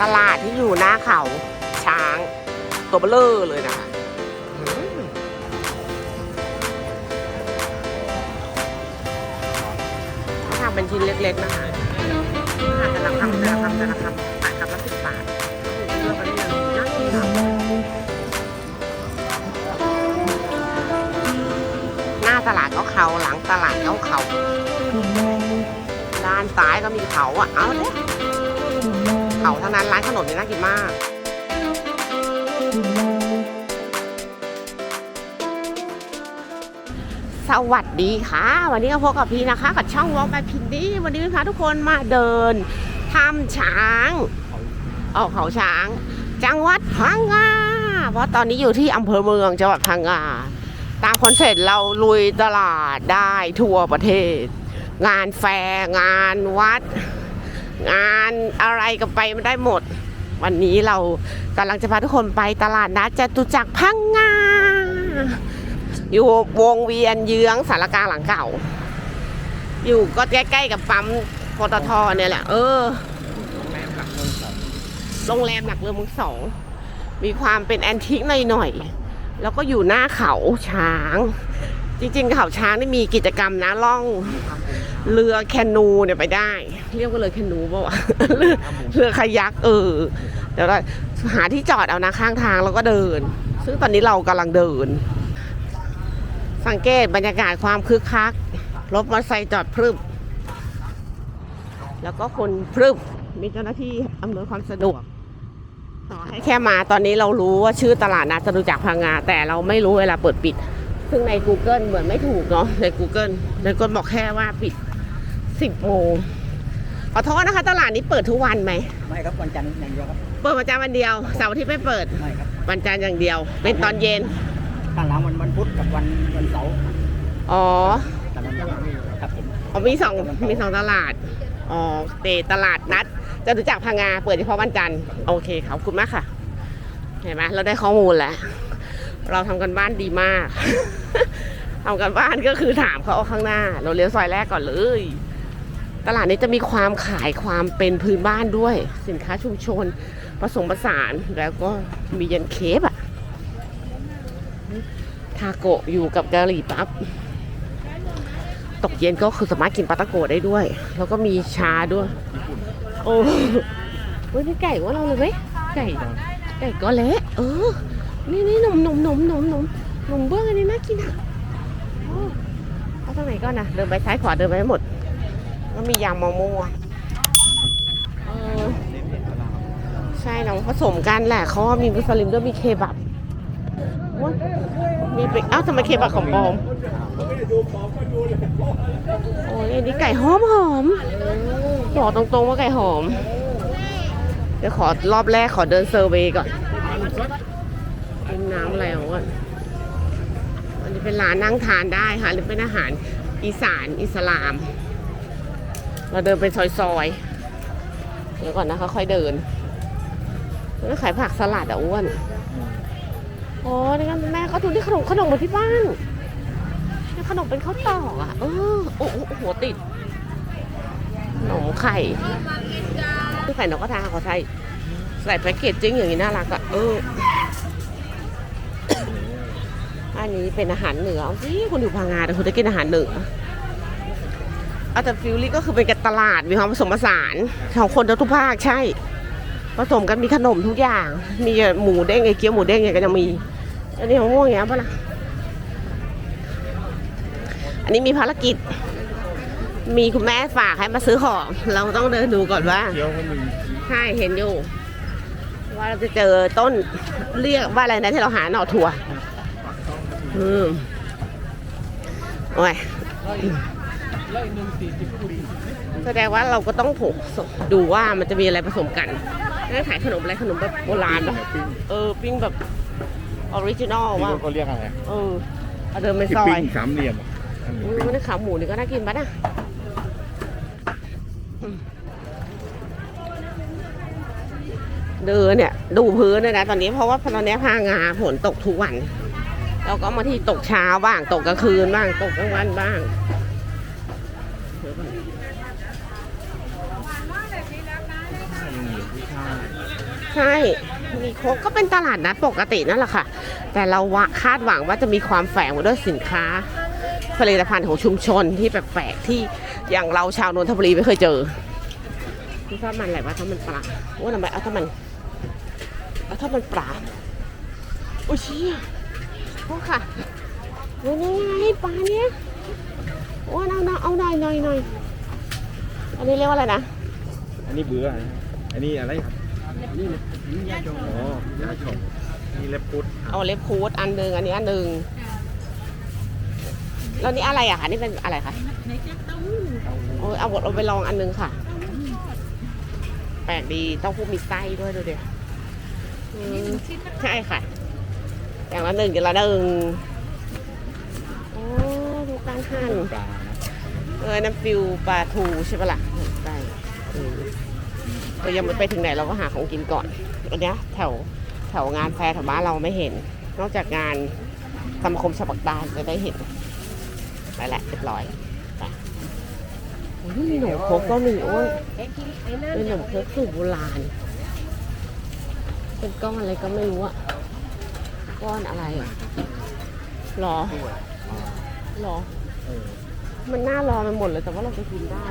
ตลาดที่อยู่หน้าเขาช้างตัวเบลอเลยนะคะอืมเขาทำเป็นชิ้นเล็กๆนะคะแต่ละคำแต่ละคำแต่ละคำขายคำละสิบบาทเลือกไปได้เลยน่ากินอะหน้าตลาดก็เขาหลังตลาดก็เขาด้านซ้ายก็มีเขาอะ เอาเด้ เขาทั้งนั้นร้านขนมนี่น่ากินมาก สวัสดีค่ะ วันนี้ก็พบกับพี่นะคะ กับช่องวอล์กไปพินดี้วันนี้พาทุกคนมาเดินทำช้างออกเขาช้าง จังหวัดพังงาเพราะตอนนี้อยู่ที่อำเภอเมืองจังหวัดพังงาตามคอนเซ็ปต์เราลุยตลาดได้ทั่วประเทศ งานแฟร์งานวัด งานอะไรก็ไปไม่ได้หมด วันนี้เรากำลังจะพาทุกคนไปตลาดนัดจตุจักรพังงา อยู่วงเวียนเยื้องสารกลางหลังเก่า อยู่ก็ใกล้ๆกับปั๊มปตทเนี่ยแหละ เออโรงแรมหลักเมืองเมืองสอง มีความเป็นแอนทิคหน่อยๆ แล้วก็อยู่หน้าเขาช้าง จริงๆ เขาช้างนี่มีกิจกรรมนะล่อง เรือแคนูเนี่ยไปได้ เรียกว่าเรือแคนูป่าวะเรือเรือคายักเออเดี๋ยวเราหาที่จอดเอานะข้างทางแล้วก็เดิน ซึ่งตอนนี้เรากำลังเดิน สังเกตบรรยากาศความคึกคักรถมอเตอร์ไซค์จอดพรึบ แล้วก็คนพรึบมีเจ้าหน้าที่อำนวยความสะดวกต่อให้แค่มาตอนนี้เรารู้ว่าชื่อตลาดนัดจตุจักรพังงา แต่เราไม่รู้เวลาเปิดปิด ซึ่งใน Google เหมือนไม่ถูกเนาะใน Google ในก o บอกแค่ว่าปิด 10โมงขอโทษนะคะ ตลาดนี้เปิดทุกวันไหม ไม่ครับวันจันทร์อย่างเดียวครับ เปิดประจำวันเดียว เสาร์อาที่ไม่เปิด ไม่ครับวันจันทร์อย่างเดียว เป็นตอนเย็นข้างหลังวันวันพุธกับวันวันเสาร์อ๋อตลาดครับผมอ๋อมีสองมีสองตลาด อ๋อเตตลาดนัดจะรู้จักรพังงา เปิดเฉพาะวันจันทร์ โอเคขอบคุณมากค่ะ เห็นไหมเราได้ข้อมูลแล้ว เราทำกันบ้านดีมาก ทำกันบ้านก็คือถามเขาเอาข้างหน้า เราเลี้ยวซอยแรกก่อนเลย ตลาดนี้จะมีความขายความเป็นพื้นบ้านด้วย สินค้าชุมชนผสมผสานแล้วก็มียันเคฟอะทาโกะอยู่กับกะหรี่ปั๊บตกเย็นก็คือสามารถกินปาตาโกะได้ด้วย แล้วก็มีชาด้วย โอ้ยนี่ไก่ว่าเราเลยไหมไก่ไก่ก็เละเออ นี่นี่หนมหนมหนมหนมหนมนมเบื้องอันนี้น่ากินอะโอ้เอาทางไหนก่อนนะเดินไปซ้ายขวาเดินไปให้หมด แล้วมียำมะม่วงเออใช่น้องผสมกันแหละเขาว่ามีมุสลิมด้วยมีเคบับโอ้ยมีเป็นเอ้าทำไมเคบับของปลอมโอ้ยอันนี้ไก่หอมหอมบอกตรงๆว่าไก่หอม เดี๋ยวขอรอบแรกขอเดินเซอร์เวย์ก่อนกินน้ำอะไรของก่อนอันนี้เป็นร้านนั่งทานได้ค่ะหรือเป็นอาหารอีสานอิสลาม เราเดินเป็นซอยๆ เดี๋ยวก่อนนะคะค่อยเดินแล้วขายผักสลัดอะอ้วนโอ้นี่กันแม่เขาดูที่ขนมขนมเหมือนที่บ้านขนมเป็นข้าวตอกอะ เออโอ้โหหัวติด ขนมไข่ไข่นกกระทาขอไทยใส่แพ็กเกจจิ้งอย่างนี้น่ารักอะ เออ อันนี้เป็นอาหารเหนือเอาสิคุณอยู่พังงาแต่คุณจะกินอาหารเหนือ อาแต่ฟิลลี่ก็คือเป็นกันตลาดมีความผสมผสานของคนทุกภาคใช่ ผสมกันมีขนมทุกอย่าง มีหมูเด้งไอเกี๊ยวหมูเด้งไงก็จะมี อันนี้มะม่วงอย่างเงี้ยปะล่ะอันนี้มีภารกิจ มีคุณแม่ฝากให้มาซื้อของ เราต้องเดินดูก่อนว่าเคี้ยวก็มีใช่เห็นอยู่ ว่าเราจะเจอต้นเรียกว่าอะไรนะที่เราหาหน่อถั่วอืมโอ้ย แสดงว่าเราก็ต้องผกดูว่ามันจะมีอะไรผสมกันแล้วขายขนมอะไรขนมแบบโบราณปะเออปิ้งแบบออริจินอลว่าเขาเรียกอะไรเออเอาเดินไปที่ซอปิ้ยงสามเหลี่ยมอะอันนี้อุ้ยปิ้งวันนี้ขาหมูนี่ก็น่ากินปะนะเดินเนี่ย ดูพื้นเลยนะตอนนี้เพราะว่าตอนนี้พางาฝนตกทุกวัน เราก็มาที่ตกเช้าบ้างตกกลางคืนบ้างตกกลางวันบ้างเดี๋ยวก่อน ผู้ชาย ใช่มีครบก็เป็นตลาดนัดปกตินั่นแหละค่ะ แต่เราวคาดหวังว่าจะมีความแฝงมาด้วยสินค้า ผลิตภัณฑ์ของชุมชนที่แปลกๆที่อย่างเราชาวนนทบุรีไม่เคยเจอนี่ถ้ามันอะไรวะถ้ามันปลาโอ้ทำไมเอาถ้ามันเอาถ้ามันปลาโอ้ยเชี่ยโอ้ค่ะโอ้ยนี่ไงปลาเนี้ยโอ้ยเอาเอาเอาหน่อยหน่อยหน่อยอันนี้เรียกว่าอะไรนะ อันนี้เบื่อ อันนี้อะไรครับ นี่เลยนี่ยาจงอ๋อยาชมนี่เล็บพุดเอาเล็บคูดอันหนึ่งอันนี้อันหนึ่งแล้วนี่อะไรอะคะนี่เป็นอะไรคะโอ้ยเอาหมดเอาไปลองอันหนึงค่ะแปลกดีเต้องพูดมีไส้ด้วยดูเดียวใช่ค่ะ อย่างละหนึ่งอย่างละหนึ่งโอ้ดูการหั่นปลานะ เออน้ำฟิวปลาทูใช่ปะล่ะใช่เออ เรายังไม่ไปถึงไหนเราก็หาของกินก่อนอันนี้แถวแถวงานแฟร์แถวบ้านเราไม่เห็น นอกจากงานสมาคมฉบักดาจะได้เห็นไปแหละเรียบร้อยไปโอ้ยมีหนมคกก็มีโอ้ยเป็นหนมคกสูตรโบราณเป็นก้อนอะไรก็ไม่รู้อะก้อนอะไรอะหรอหรอออมันน่ารอมันหมดเลยแต่ว่าเราจะกินได้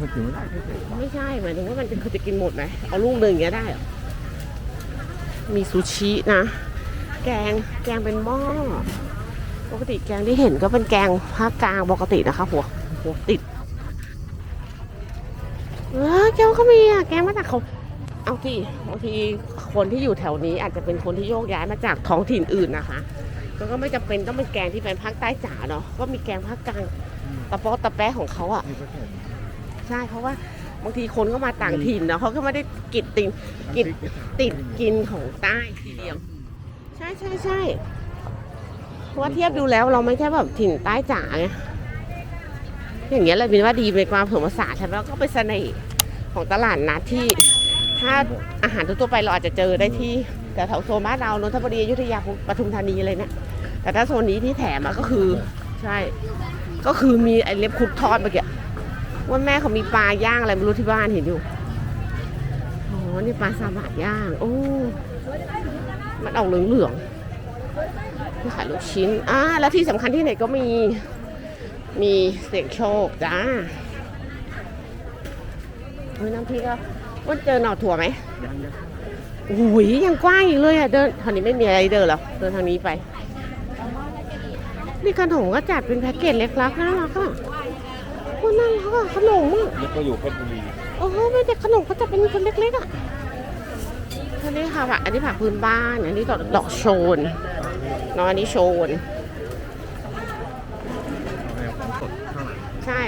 มันกินไม่ได้ไม่ใช่เหรอไม่ใช่หมายถึงว่ามันจะคือจะกินหมดไหมเอาลูกหนึ่งอย่างเงี้ยได้เหรอมีซูชินะ แกงแกงเป็นหม้อปกติแกงที่เห็นก็เป็นแกงภาคกลางปกตินะคะหัวหัวติดเออแกงก็มีอะแกงมาจากเขาเอาที่บางทีคนที่อยู่แถวนี้อาจจะเป็นคนที่โยกย้ายมาจากท้องถิ่นอื่นนะคะก็ไม่จำเป็นต้องเป็นแกงที่เป็นภาคใต้จ๋าเนาะก็มีแกงภาคกลางตะเปาะตะแปะของเขาอะ ใช่เพราะว่าบางทีคนก็มาต่างถิ่นนะเขาก็ไม่ได้กิดติงน้ำพกิรินกติดกินของใต้ทีเดียว ใช่ใช่ใช่เพราะว่าเทียบดูแล้วเราไม่ใช่แบบถิ่นใต้จ๋าไงอย่างเงี้ยเลยเป็นว่าดีเป็นความผสมผสานใช่ไหมแล้วก็เป็นเสน่ห์ของตลาดนัดที่ ถ้าอาหารทั่วไปเราอาจจะเจอได้ที่แต่แถวโซนบ้านเรานนทบุรีอยุธยาปทุมธานีอะไรเนี่ยแต่ถ้าโซนนี้ที่แถมก็คือ ใช่ ก็คือมีไอเล็บคุกทอดเมื่อกี้ ว่าแม่เขามีปลาย่างอะไรไม่รู้ที่บ้านเห็นอยู่อ๋อนี่ปลาซาบะย่าง โอ้ มันออกเหลืองๆที่ขายลูกชิ้นอ่าแล้วที่สำคัญที่ไหนก็มี มีเสียงโชคจ้าเฮ้ยน้ำพริกก็ว่าเจอหน่อถั่วไหมยังยังอุ้ยยังกว้างอีกเลยอะเดินทางนี้ไม่มีอะไรเดินหรอเดินทางนี้ไป นี่ขนมก็จัดเป็นแพ็กเกจเล็กๆน่ารักอะ โอ้น่ารักอะขนมอะนี่ก็อยู่เพชรบุรีโอ้โหไม่แต่ขนมเขาจะเป็นคนเล็กๆอะอันนี้ค่ะผักอันนี้ผักพื้นบ้าน อันนี้ดอกดอกโชนเนาะอันนี้โชนเอาสดข้างหลังใช่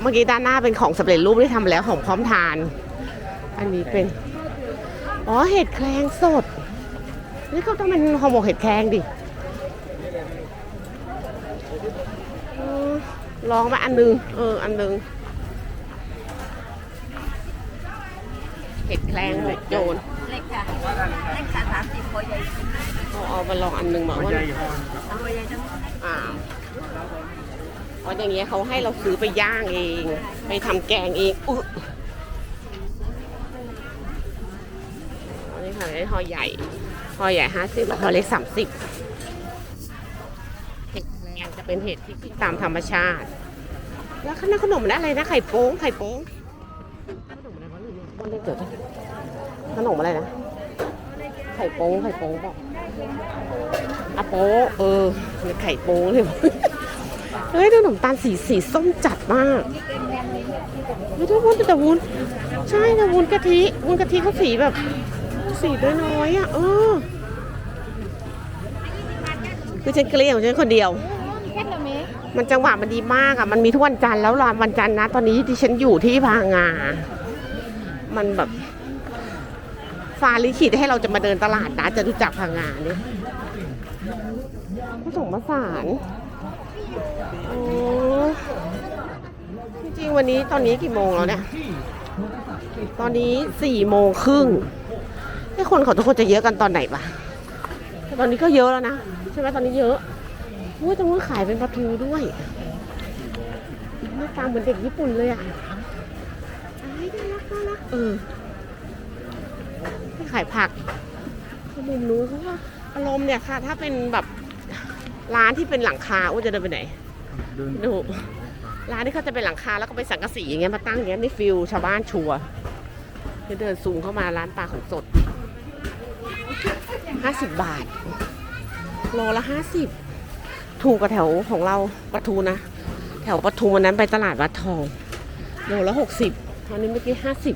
เมื่อกี้ด้านหน้าเป็นของสำเร็จรูปที่ทำแล้วของพร้อมทาน อันนี้เป็น อ๋อ เห็ดแครงสด นี่ก็ต้องเป็นห่อหมกเห็ดแครงดิเออ ลองมาอันหนึง เออ อันหนึง เห็ดแครงหมกโจรเล็กค่ะเล็กค่ะสามสิบตัวใหญ่เอาเอามาลองอันหนึงมามันว่าใหญ่ฮอนตัวใหญ่ทั้งหมดอ่าเพราะอย่างเงี้ยเขาให้เราซื้อไปย่างเอง ไปทำแกงเองอุ๊ยอันนี้ค่ะได้ห่อใหญ่ห่อใหญ่ห้าสิบห่อเล็กสามสิบ เป็นเห็ดที่ขึ้นตามธรรมชาติ แล้วข้างหน้าขนมมันอะไรนะไข่โป้งไข่โป้งขนมอะไรวะลืมเนี่ยวันเล็กเกิดขนมอะไรนะไข่โป้งไข่โป้งบอกอะโป้เออไข่โป้เลยเฮ้ยดูขนมตาลสีสีส้มจัดมากเฮ้ยทุกคนแต่วุ้นใช่แต่วุ้นกะทิวุ้นกะทิเขาสีแบบสีน้อยๆอะเออคือฉันเกลียดของฉันคนเดียว มันจังหวะมันดีมากอะ มันมีทุกวันจันทร์แล้วรามวันจันทร์นะ ตอนนี้ที่ฉันอยู่ที่พางา มันแบบฟ้าลิขิตให้เราจะมาเดินตลาดนะจะรู้จักพางาเนี่ยผสมผสานโอ้จริงๆวันนี้ตอนนี้กี่โมงแล้วเนี่ย ตอนนี้สี่โมงครึ่งไอ้คนเขาทุกคนจะเยอะกันตอนไหนปะตอนนี้ก็เยอะแล้วนะ ใช่ไหมตอนนี้เยอะ อุ้ยตรงนู้นขายเป็นปลาทูด้วยหน้าตาเหมือนเด็กญี่ปุ่นเลยอะไอ้น่ารักน่ารักเออขายผักมุมนู้นเขาว่าอารมณ์เนี่ยค่ะ ถ้าเป็นแบบร้านที่เป็นหลังคาโอ้จะเดินไปไหนดูร้านที่เขาจะเป็นหลังคาแล้วก็ไปสังกะสีอย่างเงี้ยมาตั้งอย่างเงี้ยนี่ฟิลชาวบ้านชัวร์เดินสูงเข้ามาร้านปลาของสดห้าสิบบาท โลละห้าสิบ ทูกับแถวของเราปทูนะ แถวปทุมวันนั้นไปตลาดวัดทองโลละหกสิบตอนนี้เมื่อกี้ห้าสิบ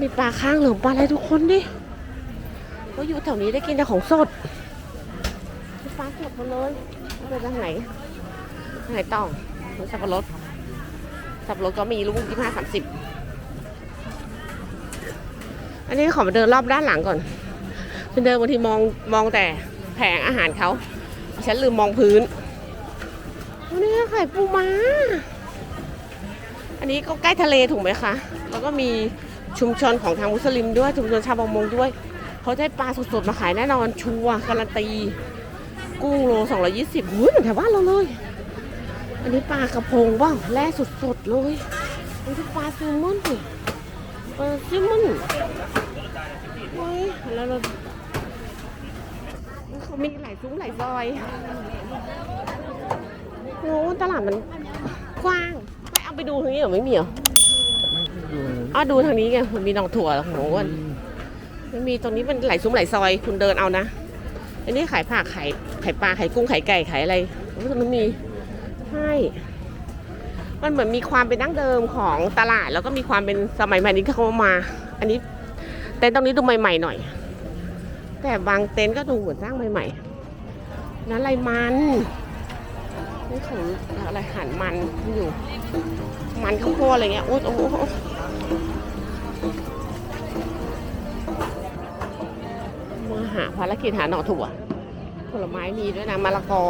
มีปลาข้างเหลือปลาอะไรทุกคนดิก็อยู่แถวนี้ได้กินแต่ของสดปลาสดมาเลยไปทางไหนทางไหนต่องสับปะรดสับปะรดก็มีลูกยี่ห้าสามสิบอันนี้ขอมาเดินรอบด้านหลังก่อนเป็นเดินบางทีมองมองแต่แผงอาหารเขา ฉันลืมมองพื้นวันนี้ไข่ปูม้า อันนี้ก็ใกล้ทะเลถูกไหมคะ แล้วก็มีชุมชนของทางมุสลิมด้วย ชุมชนชาวประมงด้วย เขาจะให้ปลาสดๆมาขายแน่นอนชัวร์การันตี กุ้งโล 220หุ้ยเหมือนแถวบ้านเราเลย อันนี้ปลากระพงบ้างแร่สดๆเลยอันนี้ปลาแซลมอนสิปลาแซลมอนเฮ้ยแล้วเรา เขามีหลายซุ้มหลายซอยโอ้ตลาดมันกว้าง ไม่เอาไปดูทางนี้เหรอไม่มีเหรอดูอ้าวดูทางนี้ไงมันมีหนองถั่วของหนูกันมันมีตรงนี้เป็นหลายซุ้มหลายซอย คุณเดินเอานะอันนี้ขายผักขายขายปลาขายกุ้งขายไก่ขายอะไรโอ้ตรงนั้นมีใช่มันเหมือนมีความเป็นดั้งเดิมของตลาด แล้วก็มีความเป็นสมัยใหม่นี้ที่เขามา อันนี้เต็นท์ตรงนี้ดูใหม่ๆหน่อย แต่บางเต็นท์ก็ดูเหมือนสร้างใหม่ๆนั้นอะไรมันนี่ของอะไรหันมันอยู่ มันข้าวโพดอะไรเงี้ยโอ้โหมาหาภารกิจหาหน่อถั่วผลไม้มีด้วยนะมะละกอ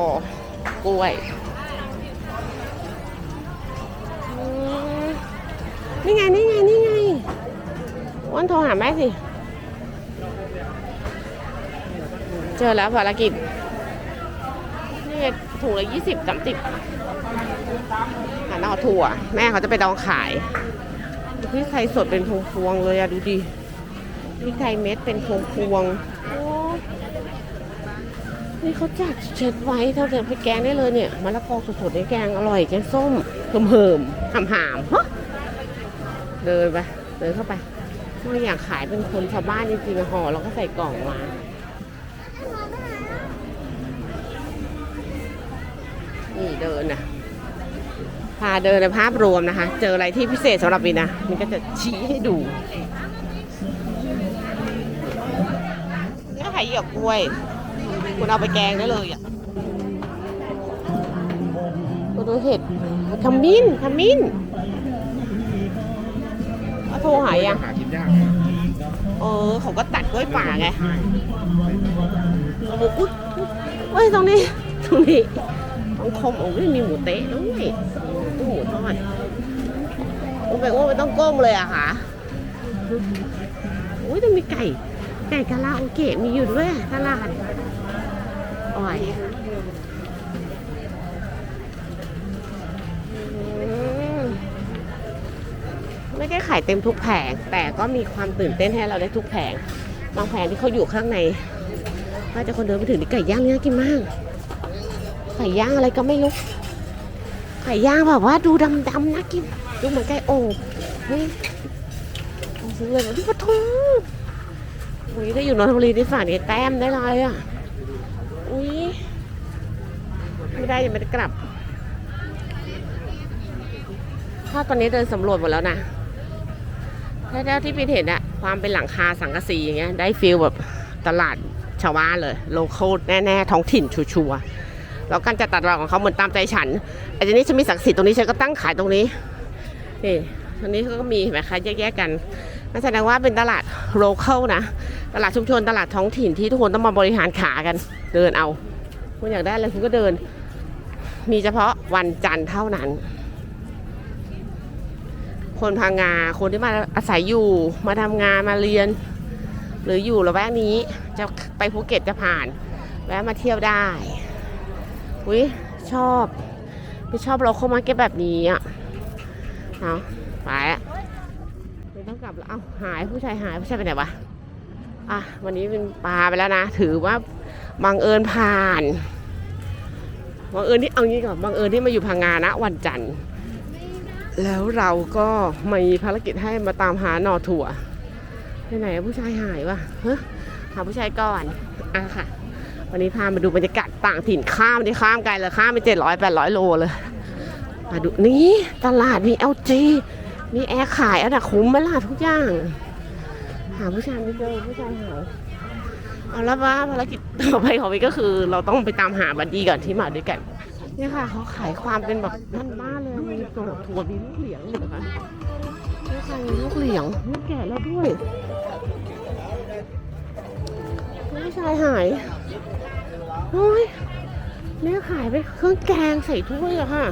กล้วยนี่ไงนี่ไงนี่ไงวันโทรหาแม่สิ เจอแล้วภารกิจ นี่ถุงละยี่สิบสามสิบหาหน่อถั่ว แม่เขาจะไปดองขายพริกไทยสดเป็นพวงๆเลยอะดูดิพริกไทยเม็ดเป็นพวงๆโอ้นี่เขาจัดเช็ดไว้เท่าจะไปแกงได้เลยเนี่ยมะละกอสดๆในแกงอร่อยแกงส้มเหิมๆหำๆฮะเดินไปเดินเข้าไปไม่อยากขายเป็นคนชาวบ้านจริงๆห่อแล้วก็ใส่กล่องมา นี่เดินนะพาเดินในภาพรวมนะคะ เจออะไรที่พิเศษสำหรับวินนะมันก็จะชี้ให้ดูนี่ขายเหยือกกล้วย คุณเอาไปแกงได้เลยอะดูดูเห็ดขมิ้นขมิ้นเอาโทรหายยังหากินยากเออเขาก็ตัดกล้วยป่าไงโอ้โหเฮ้ยตรงนี้ ตรงนี้ ต้องคมโอ้ยมีหมูเต๊ะด้วยตู้หมูทอดโอ้ไปโอ้ไม่ต้องก้มเลยอะค่ะโอ้ยต้องมีไก่ไก่กะลาโอเกะมีอยู่ด้วยตลาดอ่อยไม่ได้ขายเต็มทุกแผง แต่ก็มีความตื่นเต้นให้เราได้ทุกแผง บางแผงที่เขาอยู่ข้างใน ว่าจะคนเดินไปถึงนี่ไก่ย่างนี่น่ากินมาก ไก่ย่างอะไรก็ไม่รู้ไก่ย่างแบบว่าดูดำๆน่ากิน ดูเหมือนไก่โอ่งเฮ้ยซื้อเลยวันนี้ปะทูอุ้ยถ้าอยู่นนทบุรีนี่ฝากนี่แต้มได้เลยอะ อุ้ยไม่ได้ยังไม่ได้กลับ ถ้าตอนนี้เดินสำรวจหมดแล้วนะถ้าเท่าที่พี่เห็นอะความเป็นหลังคาสังกะสีอย่างเงี้ยได้ฟีลแบบตลาดชาวบ้านเลย โลเคอลแน่ ๆ ท้องถิ่นชัวร์ๆ แล้วการจัดตลาดของเขาเหมือนตามใจฉันไอ้ทีนี้ฉันมีศักดิ์สิทธิ์ตรงนี้ฉันก็ตั้งขายตรงนี้นี่ตรงนี้เขาก็มีเห็นไหมคะแยกๆกันนั่นแสดงว่าเป็นตลาดโลเคอลนะตลาดชุมชนตลาดท้องถิ่นที่ทุกคนต้องมาบริหารขากัน เดินเอา คุณอยากได้อะไรคุณก็เดิน มีเฉพาะวันจันทร์เท่านั้น คนพังงาคนที่มาอาศัยอยู่มาทำงานมาเรียน หรืออยู่ละแวกนี้จะไปภูเก็ตจะผ่าน แวะมาเที่ยวได้ อุ้ยชอบไม่ชอบเราเข้ามาเก็ตแบบนี้อะเอาไปอะไม่ต้องกลับแล้วเอ้าหายผู้ชายหายผู้ชายไปไหนวะอะวันนี้เป็นปลาไปแล้วนะ ถือว่าบังเอิญผ่านบังเอิญที่เอางี้ก่อนบังเอิญที่มาอยู่พังงานะ วันจันทร์ แล้วเราก็มีภารกิจให้มาตามหาหนอถั่วไปไหนอะผู้ชายหายวะเฮ้ยหาผู้ชายก่อนอะค่ะ วันนี้พามาดูบรรยากาศต่างถิ่นข้ามที่ข้ามไกลเลยข้ามไปเจ็ดร้อยแปดร้อยโลเลย มาดูนี่ตลาดมี LG มีแอร์ขายอันน่ะคุ้มไหมล่ะทุกอย่าง หาผู้ชายไม่เจอผู้ชายหายเอาละว่าภารกิจต่อไปของวิก็คือ เราต้องไปตามหาบัดดี้ก่อนที่มาด้วยกันเนี่ยค่ะเขาขายความเป็นแบบบ้านๆเลยมีตัวถั่วมีลูกเหลียงเหรอคะเนี่ยค่ะมีลูกเหลียงลูกแก่แล้วด้วยผู้ชายหาย โอ้ยเนี่ขายไปเครื่องแกงใส่ถ้วยอะค่ะ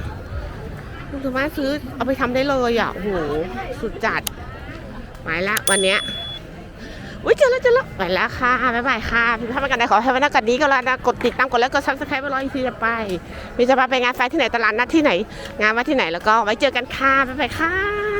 คุณสามารถซื้อเอาไปทำได้เลยอะโอ้โหสุดจัดไปละวันเนี้ยอุ้ยเจอแล้วเจอแล้วไปแล้วค่ะบ๊ายบายค่ะพี่พามากันไหนขอให้วันนักกันนี้ก็แล้วนะกดติดตามกดแล้วกดซับสไครป์ไปรออีกทีจะไปพี่จะพาไปงานไฟที่ไหนตลาดนัดที่ไหน งานวัดที่ไหนแล้วก็ไว้เจอกันค่ะบ๊ายบายค่ะ